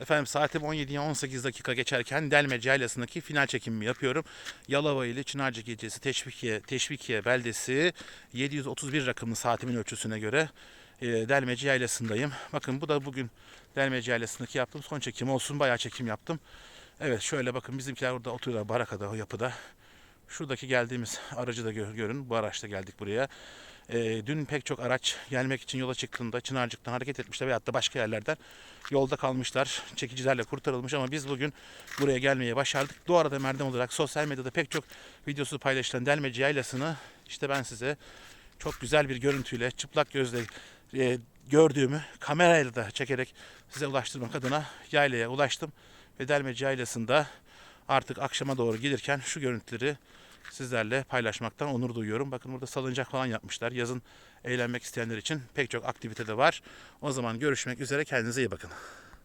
Efendim saatim 17'ye 18 dakika geçerken Delmece Yaylası'ndaki final çekimimi yapıyorum. Yalova ili Çınarcık ilçesi Teşvikiye, Teşvikiye beldesi 731 rakımlı saatimin ölçüsüne göre e, Delmece Yaylası'ndayım. Bakın bu da bugün Delmece Yaylası'ndaki yaptığım son çekim olsun. Bayağı çekim yaptım. Evet şöyle bakın bizimkiler orada oturuyorlar barakada o yapıda. Şuradaki geldiğimiz aracı da gö- görün. Bu araçla geldik buraya. Ee, dün pek çok araç gelmek için yola çıktığında Çınarcık'tan hareket etmişler veyahut da başka yerlerden yolda kalmışlar. Çekicilerle kurtarılmış ama biz bugün buraya gelmeye başardık. Bu arada Merdem olarak sosyal medyada pek çok videosu paylaşılan Delmeci Yaylası'nı işte ben size çok güzel bir görüntüyle çıplak gözle e, gördüğümü kamerayla da çekerek size ulaştırmak adına yaylaya ulaştım. Ve Delmeci Yaylası'nda artık akşama doğru gelirken şu görüntüleri sizlerle paylaşmaktan onur duyuyorum. Bakın burada salıncak falan yapmışlar. Yazın eğlenmek isteyenler için pek çok aktivite de var. O zaman görüşmek üzere. Kendinize iyi bakın.